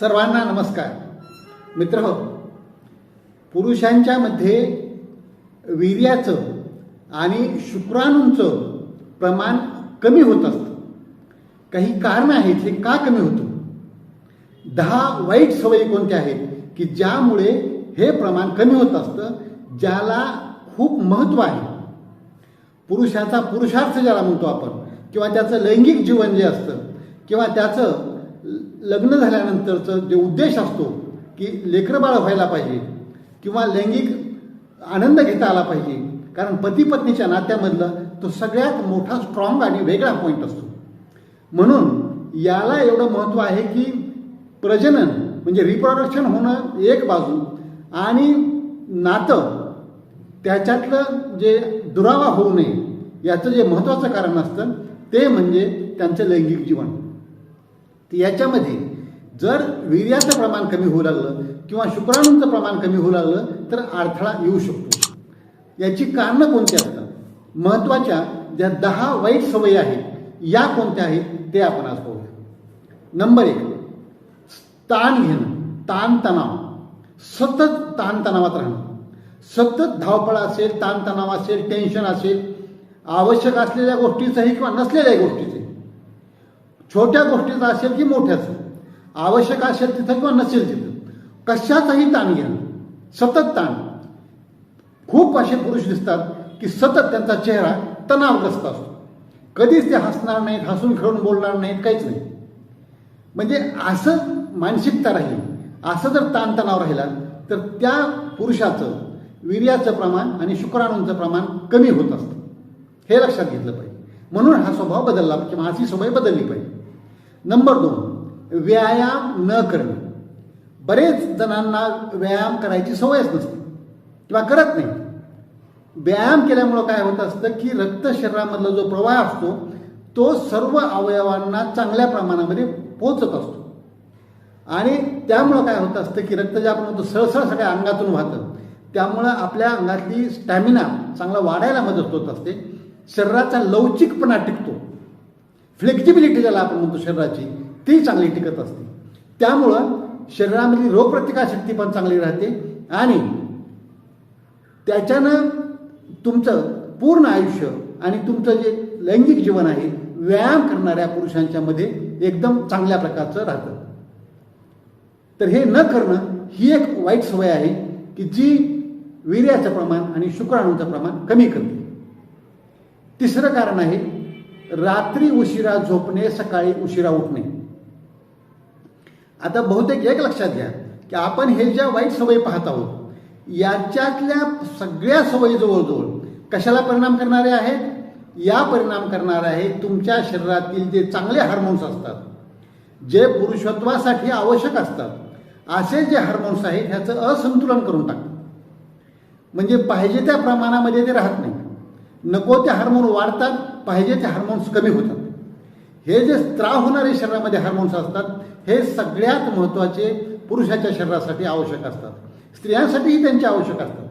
सर्वांना नमस्कार. मित्र हो पुरुषांच्या मध्ये वीर्याचं आणि शुक्राणूंचं प्रमाण कमी होत असतं. काही कारण आहेत हे का कमी होतं? दहा वाईट सवयी कोणत्या आहेत की ज्यामुळे हे प्रमाण कमी होत असतं ज्याला खूप महत्त्व आहे? पुरुषाचा पुरुषार्थ ज्याला म्हणतो आपण किंवा त्याचं लैंगिक जीवन जे असतं किंवा त्याचं लग्न झाल्यानंतरचं जे उद्देश असतो की लेकरबाळ व्हायला पाहिजे किंवा लैंगिक आनंद घेता आला पाहिजे कारण पती पत्नीच्या नात्यामधलं तो सगळ्यात मोठा स्ट्रॉंग आणि वेगळा पॉईंट असतो. म्हणून याला एवढं महत्त्व आहे की प्रजनन म्हणजे रिप्रोडक्शन होणं एक बाजू आणि नातं त्याच्यातलं जे दुरावा होऊ नये याचं जे महत्त्वाचं कारण असतं ते म्हणजे त्यांचं लैंगिक जीवन. याच्यामध्ये जर वीर्याचं प्रमाण कमी होऊ लागलं किंवा शुक्राणूंचं प्रमाण कमी होऊ लागलं तर अडथळा येऊ शकतो. याची कारणं कोणती असतात? महत्त्वाच्या ज्या दहा वाईट सवयी आहेत या कोणत्या आहेत ते आपण आज पाहूया. नंबर एक ताण घेणं ताणतणाव. सतत ताणतणावात राहणं. सतत धावपळ असेल ताणतणाव असेल टेन्शन असेल आवश्यक असलेल्या गोष्टीचंही किंवा नसलेल्या गोष्टीचे छोट्या गोष्टीचं असेल की मोठ्याचं. आवश्यक असेल तिथं किंवा नसेल तिथं. कशाचाही ताण घेणं सतत ताण. खूप असे पुरुष दिसतात की सतत त्यांचा चेहरा तणावग्रस्त असतो. कधीच ते हसणार नाहीत हसून खेळून बोलणार नाहीत काहीच नाही. म्हणजे असं मानसिकता राहील असं जर ताणतणाव राहिला तर त्या पुरुषाचं वीर्याचं प्रमाण आणि शुक्राणूंचं प्रमाण कमी होत असतं. हे लक्षात घेतलं पाहिजे. म्हणून हा स्वभाव बदलला किंवा अशी सवय बदलली पाहिजे. नंबर दोन व्यायाम न करणे. बरेच जणांना व्यायाम करायची सवयच नसते किंवा करत नाही. व्यायाम केल्यामुळं काय होत असतं की रक्त शरीरामधला जो प्रवाह असतो तो सर्व अवयवांना चांगल्या प्रमाणामध्ये पोचत असतो. आणि त्यामुळं काय होत असतं की रक्त जे आपण म्हणतो सळसळ सगळ्या अंगातून वाहतं. त्यामुळं आपल्या अंगातली स्टॅमिना चांगला वाढायला मदत होत असते. शरीराचा लवचिकपणा टिकतो. फ्लेक्झिबिलिटी ज्याला आपण म्हणतो शरीराची ती चांगली टिकत असते. त्यामुळं शरीरामधली रोगप्रतिकारशक्ती पण चांगली राहते आणि त्याच्यानं तुमचं पूर्ण आयुष्य आणि तुमचं जे लैंगिक जीवन आहे व्यायाम करणाऱ्या पुरुषांच्या मध्ये एकदम चांगल्या प्रकारचं राहतं. तर हे न करणं ही एक वाईट सवय आहे की जी वीर्याचं प्रमाण आणि शुक्राणूचं प्रमाण कमी करते. तिसरं कारण आहे रात्री उशिरा झोपणे सकाळी उशिरा उठणे. आता बहुतेक एक लक्षात घ्या की आपण हे ज्या वाईट सवयी पाहत आहोत याच्यातल्या सगळ्या सवयी जवळजवळ कशाला परिणाम करणारे आहेत? या परिणाम करणार आहे तुमच्या शरीरातील जे चांगले हार्मोन्स असतात जे पुरुषत्वासाठी आवश्यक असतात. असे जे हार्मोन्स आहेत ह्याचं असंतुलन करून टाकतात. म्हणजे पाहिजे त्या प्रमाणामध्ये ते राहत नाही. नको ते हार्मोन वाढतात पाहिजे ते हार्मोन्स कमी होतात. हे जे स्त्राव होणारे शरीरामध्ये हार्मोन्स असतात हे सगळ्यात महत्त्वाचे पुरुषाच्या शरीरासाठी आवश्यक असतात. स्त्रियांसाठीही त्यांचे आवश्यक असतात.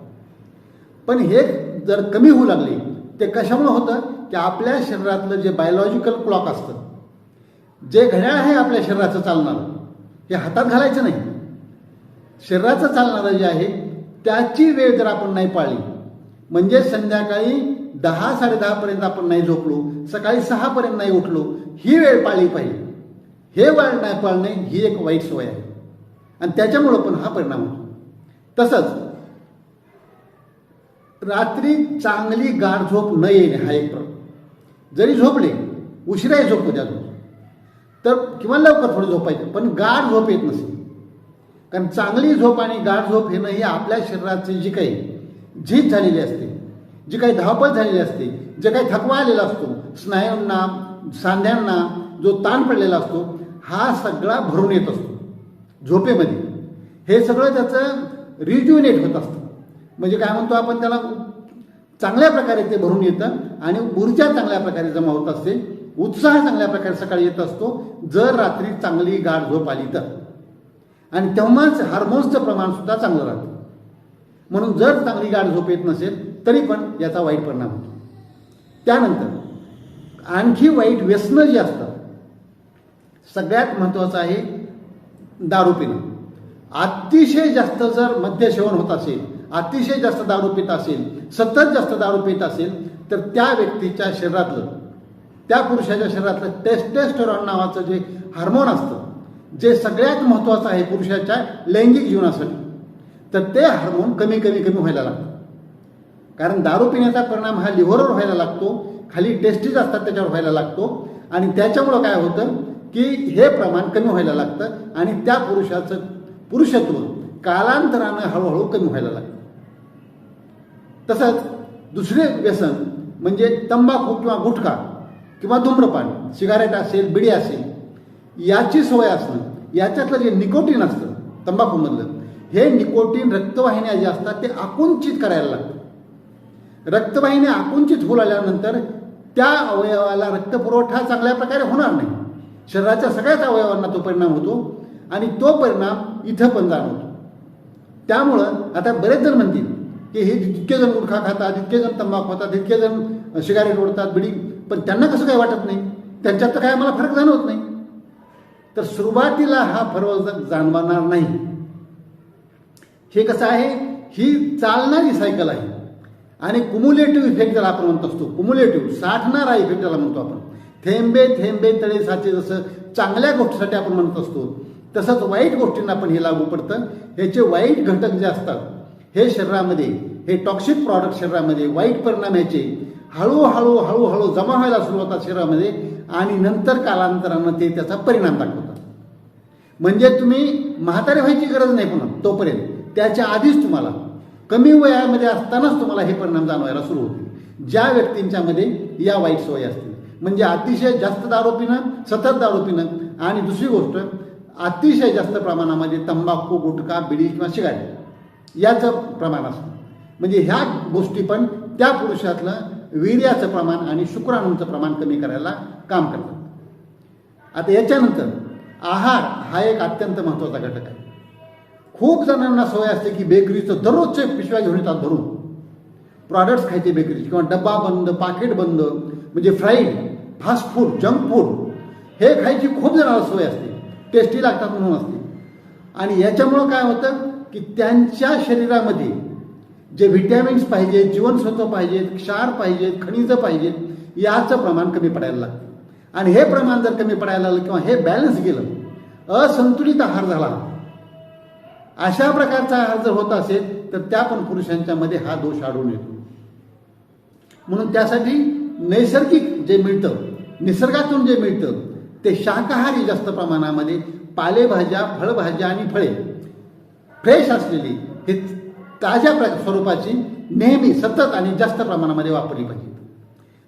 पण हे जर कमी होऊ लागले ते कशामुळे होतं? की आपल्या शरीरातलं जे बायोलॉजिकल क्लॉक असतं जे घड्याळ आहे आपल्या शरीराचं चालणारं हे हातात घालायचं नाही. शरीराचं चालणारं जे आहे त्याची वेळ जर आपण नाही पाळली म्हणजे संध्याकाळी दहा साडेदहापर्यंत आपण नाही झोपलो सकाळी सहापर्यंत नाही उठलो ही वेळ पाळली पाहिजे. हे वेळ नाही पाळणे ही एक वाईट सवय आहे. आणि त्याच्यामुळं पण हा परिणाम होतो. तसंच रात्री चांगली गाढ झोप न येणे हा एक प्रॉब्लेम जरी झोपले उशिराही झोपू द्या झोप तर किंवा लवकर थोडी झोपायचं पण गाढ झोप येत नसेल. कारण चांगली झोप आणि गाढ झोप येणं ही आपल्या शरीराची जी काही झीज झालेली असते जी काही धावपळ झालेली असते जे काही थकवा आलेला असतो स्नायूंना सांध्यांना जो ताण पडलेला असतो हा सगळा भरून येत असतो. झोपेमध्ये. हे सगळं त्याचं रिज्युनेट होत असतं. म्हणजे काय म्हणतो आपण त्याला चांगल्या प्रकारे ते भरून येतं आणि ऊर्जा चांगल्या प्रकारे जमा होत असते उत्साह चांगल्या प्रकारे सकाळी येत असतो जर रात्री चांगली गाढ झोप आली तर. आणि तेव्हाच हार्मोन्सचं प्रमाण सुद्धा चांगलं राहतं. म्हणून जर चांगली गाठ झोप येत नसेल तरी पण याचा वाईट परिणाम होतो. त्यानंतर आणखी वाईट व्यसनं जी असतात सगळ्यात महत्त्वाचं आहे दारू पिणं. अतिशय जास्त जर मद्यसेवन होत असेल अतिशय जास्त दारू पित असेल सतत जास्त दारू पित असेल तर त्या व्यक्तीच्या शरीरातलं त्या पुरुषाच्या शरीरातलं टेस्टेस्टरॉन नावाचं जे हार्मोन असतं जे सगळ्यात महत्त्वाचं आहे पुरुषाच्या लैंगिक जीवनासाठी तर ते हार्मोन कमी कमी कमी व्हायला लागतं. कारण दारू पिण्याचा परिणाम हा लिव्हरवर व्हायला लागतो खाली टेस्टीज असतात त्याच्यावर व्हायला लागतो आणि त्याच्यामुळं काय होतं की हे प्रमाण कमी व्हायला लागतं आणि त्या पुरुषाचं पुरुषत्व कालांतरानं हळूहळू कमी व्हायला लागतं. तसंच दुसरे व्यसन म्हणजे तंबाखू किंवा गुटखा किंवा धूम्रपान सिगारेट असेल बिडी असेल याची सवय असणं याच्यातलं जे निकोटीन असतं तंबाखूमधलं हे निकोटीन रक्तवाहिन्या ज्या असतात ते आकुंचित करायला लागतं. रक्तवाहिन्या आकुंचित होऊ लागल्यानंतर त्या अवयवाला रक्तपुरवठा चांगल्या प्रकारे होणार नाही. शरीराच्या सगळ्याच अवयवांना तो परिणाम होतो आणि तो परिणाम इथं पण जाणवतो. त्यामुळं आता बरेच जण म्हणतील की हे जितके जण गुटखा खातात जितके जण तंबाखू खातात जितके जण सिगारेट ओढतात बिडी पण त्यांना कसं काय वाटत नाही? त्यांच्यात तर काय मला फरक जाणवत नाही. तर सुरुवातीला हा फरक जाणवणार नाही. हे कसं आहे? ही चालणारी सायकल आहे. आणि कुमुलेटिव्ह इफेक्ट ज्याला आपण म्हणत असतो कुमुलेटिव्ह साठणारा इफेक्ट ज्याला म्हणतो आपण थेंबे थेंबे तळे साचे जसं चांगल्या गोष्टीसाठी आपण म्हणत असतो तसंच वाईट गोष्टींना पण हे लागू पडतं. ह्याचे वाईट घटक जे असतात हे शरीरामध्ये हे टॉक्सिक प्रॉडक्ट शरीरामध्ये वाईट परिणाम ह्याचे हळूहळू हळूहळू जमा व्हायला सुरुवात शरीरामध्ये. आणि नंतर कालांतरानं ते त्याचा परिणाम दाखवतात. म्हणजे तुम्ही म्हातारे व्हायची गरज नाही पुन्हा तोपर्यंत. त्याच्या आधीच तुम्हाला कमी वयामध्ये असतानाच तुम्हाला हे परिणाम जाणवायला सुरू होतील. ज्या व्यक्तींच्यामध्ये या वाईट सवयी असतील. म्हणजे अतिशय जास्त दारू पिणं सतत दारू पिणं आणि दुसरी गोष्ट अतिशय जास्त प्रमाणामध्ये तंबाखू गुटखा बिडी किंवा सिगारेट याचं प्रमाण असतं. म्हणजे ह्या गोष्टी पण त्या पुरुषातलं वीर्याचं प्रमाण आणि शुक्राणूंचं प्रमाण कमी करायला काम करतात. आता याच्यानंतर आहार हा एक अत्यंत महत्त्वाचा घटक आहे. खूप जणांना सवय असते की बेकरीचं दररोजचे पिशव्या घेऊन येतात धरून प्रॉडक्ट्स खायचे बेकरीचे किंवा डब्बा बंद पाकिट बंद म्हणजे fried fast food junk food हे खायची खूप जणांना सवय असते. टेस्टी लागतात म्हणून असते. आणि याच्यामुळं काय होतं की त्यांच्या शरीरामध्ये जे व्हिटॅमिन्स पाहिजेत जीवनसत्व पाहिजेत क्षार पाहिजेत खनिजं पाहिजेत याचं प्रमाण कमी पडायला लागतं. आणि हे प्रमाण जर कमी पडायला लागलं किंवा हे बॅलन्स गेलं असंतुलित आहार झाला अशा प्रकारचा आहार जर होत असेल तर त्या पण पुरुषांच्या मध्ये हा दोष आढळून येतो. म्हणून त्यासाठी नैसर्गिक जे मिळतं निसर्गातून जे मिळतं ते शाकाहारी जास्त प्रमाणामध्ये पालेभाज्या फळभाज्या आणि फळे फ्रेश असलेली हे ताज्या प्र स्वरूपाची नेहमी सतत आणि जास्त प्रमाणामध्ये वापरली पाहिजे.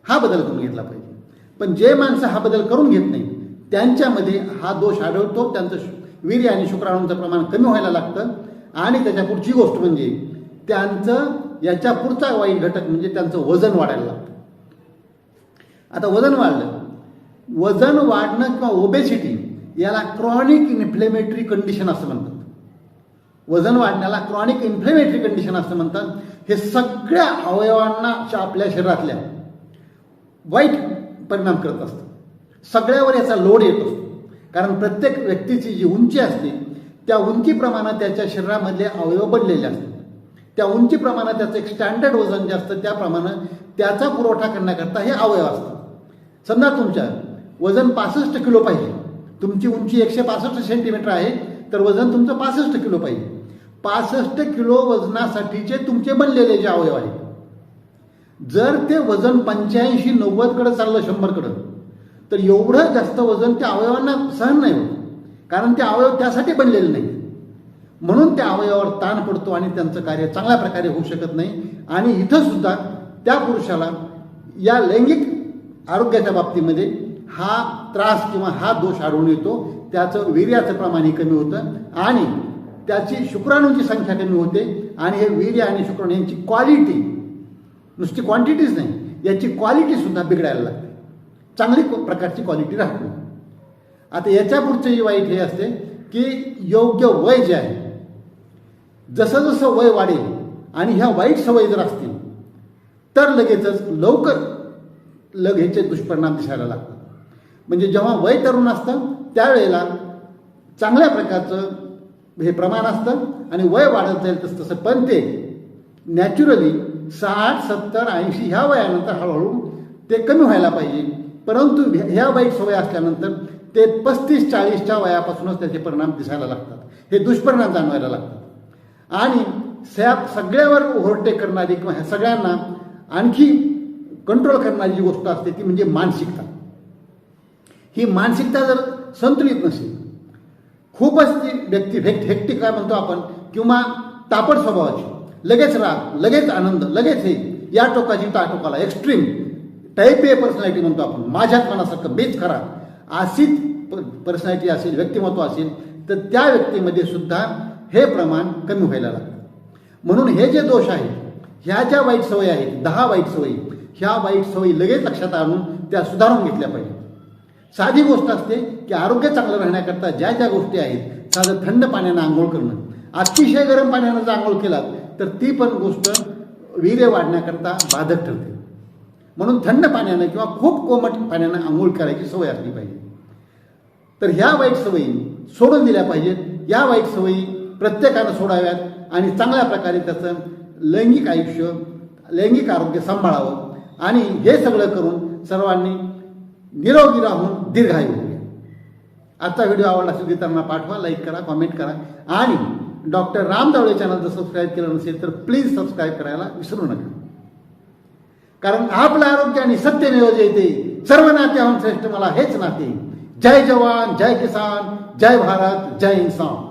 हा बदल करून घेतला पाहिजे. पण जे माणसं हा बदल करून घेत नाही त्यांच्यामध्ये हा दोष आढळतो त्यांचं शु- वीर्य आणि शुक्राणूंचं प्रमाण कमी व्हायला लागतं आणि त्याच्या पुढची गोष्ट म्हणजे त्यांचं याच्या पुढचा वाईट घटक म्हणजे त्यांचं वजन वाढायला लागतं. आता वजन वाढलं. वजन वाढणं किंवा ओबेसिटी याला क्रॉनिक इन्फ्लेमेटरी कंडिशन असं म्हणतात. वजन वाढण्याला क्रॉनिक इन्फ्लेमेटरी कंडिशन असं म्हणतात. हे सगळ्या अवयवांना आपल्या शरीरातल्या वाईट परिणाम करत असतं. सगळ्यावर याचा लोड येत असतो. कारण प्रत्येक व्यक्तीची जी उंची असते त्या उंचीप्रमाणे त्याच्या शरीरामधले अवयव बनलेले असतात. त्या उंचीप्रमाणे त्याचं एक स्टँडर्ड वजन जे असतं त्याप्रमाणे त्याचा पुरवठा करण्याकरता हे अवयव असतात. समजा तुमच्या वजन पासष्ट किलो पाहिजे. तुमची उंची एकशे पासष्ट सेंटीमीटर आहे तर वजन तुमचं पासष्ट किलो पाहिजे. पासष्ट किलो वजनासाठीचे तुमचे बनलेले जे अवयव आहेत. जर ते वजन पंच्याऐंशी नव्वदकडे चाललं शंभरकडं तर एवढं जास्त वजन त्या अवयवांना सहन नाही होत कारण ते अवयव त्यासाठी बनलेले नाही म्हणून त्या अवयवावर ताण पडतो आणि त्यांचं कार्य चांगल्या प्रकारे होऊ शकत नाही. आणि इथं सुद्धा त्या पुरुषाला या लैंगिक आरोग्याच्या बाबतीमध्ये हा त्रास किंवा हा दोष आढळून येतो. त्याचं वीर्याचं प्रमाणही कमी होतं. आणि त्याची शुक्राणूंची संख्या कमी होते आणि हे वीर्य आणि शुक्राणू यांची क्वालिटी नुसती क्वांटिटीच नाही याची क्वालिटी सुद्धा बिघडायला लागते. चांगली प्रकारची क्वालिटी राहत. नाही आता याच्या पुढचंही जे वाईट हे असते की योग्य वय जे आहे जसं जसं वय वाढेल आणि ह्या वाईट सवयी जर असतील तर लगेचच लवकर लगेचे दुष्परिणाम दिसायला लागतात. म्हणजे जेव्हा वय तरुण असतं त्यावेळेला चांगल्या प्रकारचं हे प्रमाण असतं आणि वय वाढत जाईल तसं तसं. पण ते नॅचरली साठ सत्तर ऐंशी ह्या वयानंतर हळूहळू ते कमी व्हायला पाहिजे. परंतु ह्या- ह्या वाईट सवय असल्यानंतर ते पस्तीस चाळीसच्या वयापासूनच त्याचे परिणाम दिसायला लागतात. हे दुष्परिणाम जाणवायला लागतात. आणि त्या सगळ्यावर ओव्हरटेक करणारी किंवा ह्या सगळ्यांना आणखी कंट्रोल करणारी जी गोष्ट असते ती म्हणजे मानसिकता. ही मानसिकता जर संतुलित नसेल खूपच ती व्यक्ती हेक्ट हेक्टिक काय म्हणतो आपण. किंवा तापड स्वभावाची. लगेच राग लगेच आनंद लगेच हे. या टोकाची त्या टोकाला. एक्स्ट्रीम टाईप ए पर्सनॅलिटी म्हणतो आपण. माझ्यात मनासारखं बेच खरा. अशीच पर्सनॅलिटी असेल व्यक्तिमत्व असेल तर त्या व्यक्तीमध्ये सुद्धा हे प्रमाण कमी व्हायला लागतं. म्हणून हे जे दोष आहेत ह्या ज्या वाईट सवयी आहेत दहा वाईट सवयी ह्या वाईट सवयी लगेच लक्षात आणून त्या सुधारून घेतल्या पाहिजेत. साधी गोष्ट असते की आरोग्य चांगलं राहण्याकरता ज्या ज्या गोष्टी आहेत साधं थंड पाण्यानं आंघोळ करणं. अतिशय गरम पाण्यानं जर आंघोळ केलात तर ती पण गोष्ट वीर्य वाढण्याकरता बाधक ठरते. म्हणून थंड पाण्यानं किंवा खूप कोमट पाण्यानं आंघोळ करायची सवय असली पाहिजे. तर ह्या वाईट सवयी सोडून दिल्या पाहिजेत. या वाईट सवयी प्रत्येकानं सोडाव्यात आणि चांगल्या प्रकारे त्याचं लैंगिक आयुष्य लैंगिक आरोग्य सांभाळावं. आणि हे सगळं करून सर्वांनी निरोगी राहून दीर्घायू होऊया आजचा व्हिडिओ आवडला असेल तर त्यांना पाठवा लाईक करा कॉमेंट करा. आणि डॉक्टर राम दावळे चॅनल जर सबस्क्राईब केलं नसेल तर प्लीज सबस्क्राईब करायला विसरू नका. कारण आपलं आरोग्य आणि सत्य येते. सर्व नात्याहून श्रेष्ठ मला हेच नाते. जय जवान जय किसान जय भारत जय इन्सान